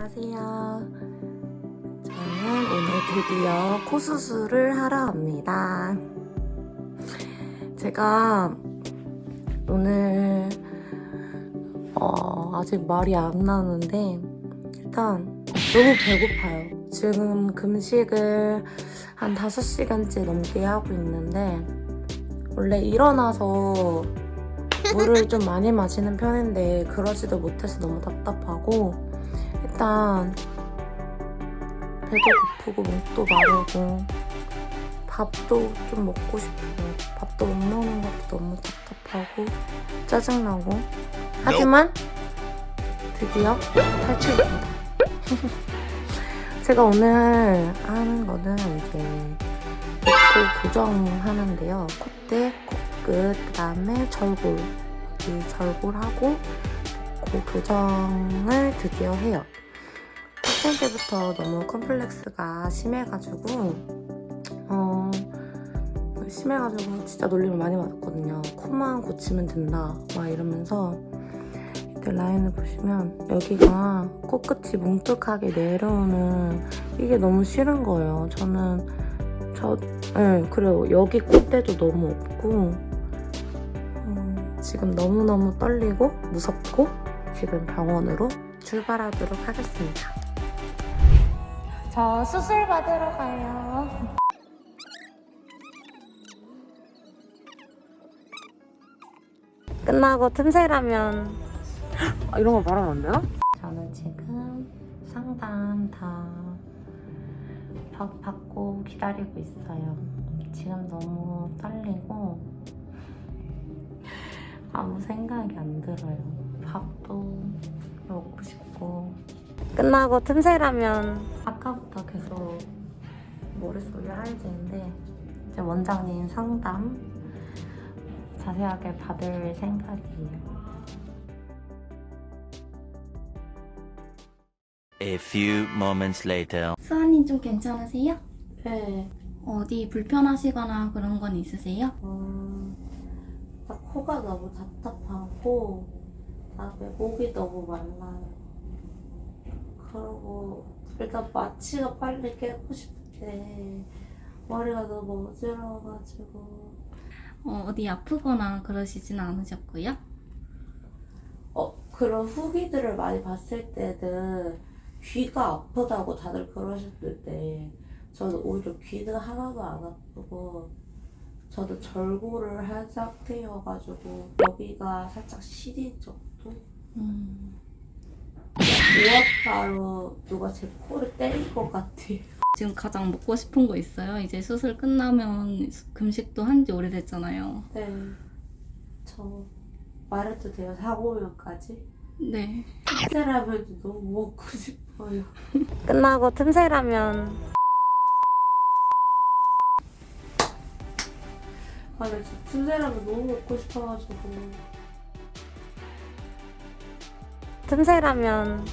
안녕하세요. 저는 오늘 드디어 코 수술을 하러 갑니다. 제가 오늘 어, 아직 말이 안 나오는데 일단 너무 배고파요. 지금 금식을 한 5시간째 넘게 하고 있는데 원래 일어나서 물을 좀 많이 마시는 편인데 그러지도 못해서 너무 답답하고 일단 배도 고프고 목도 마르고 밥도 좀 먹고 싶어요. 밥도 못 먹는 것도 너무 답답하고 짜증나고 하지만 드디어 탈출입니다. 제가 오늘 하는 거는 이제 코 교정하는데요. 콧대, 코끝, 그 다음에 절골. 이 절골하고 코 교정을 드디어 해요. 학생 때부터 너무 컴플렉스가 심해가지고, 어, 심해가지고 진짜 놀림을 많이 받았거든요. 코만 고치면 된다. 막 이러면서. 이때 라인을 보시면 여기가 코끝이 뭉툭하게 내려오는 이게 너무 싫은 거예요. 저는 저, 네, 그리고 여기 콧대도 너무 없고 음, 지금 너무너무 떨리고 무섭고 지금 병원으로 출발하도록 하겠습니다. 저 수술 받으러 가요. 끝나고 틈새라면 아, 이런 거 말하면 안 되나? 저는 지금 상담 다 받- 받고 기다리고 있어요. 지금 너무 떨리고 아무 생각이 안 들어요. 밥도 먹고 싶고 끝나고 틈새라면 아까부터 계속 머릿속이 하얘지는데 이제 원장님 상담 자세하게 받을 생각이에요. A few moments later. 수아님 좀 괜찮으세요? 네. 어디 불편하시거나 그런 건 있으세요? 음, 나 코가 너무 답답하고 그다음에 목이 너무 말라요. 그리고 일단 마취가 빨리 깨고 싶은데 머리가 너무 어지러워가지고 어, 어디 아프거나 그러시진 않으셨고요? 어 그런 후기들을 많이 봤을 때는 귀가 아프다고 다들 그러셨는데 저는 오히려 귀는 하나도 안 아프고 저는 절골을 한 상태여가지고 여기가 살짝 시린 정도? 음, 무엇바로 누가 제 코를 때린 것 같아요. 지금 가장 먹고 싶은 거 있어요? 이제 수술 끝나면 금식도 한 지 오래됐잖아요. 네. 저 말해도 돼요? 사고면까지? 네. 틈새라면도 너무 먹고 싶어요. 끝나고 틈새라면. 아, 나 진짜 틈새라면 너무 먹고 싶어가지고. 틈새라면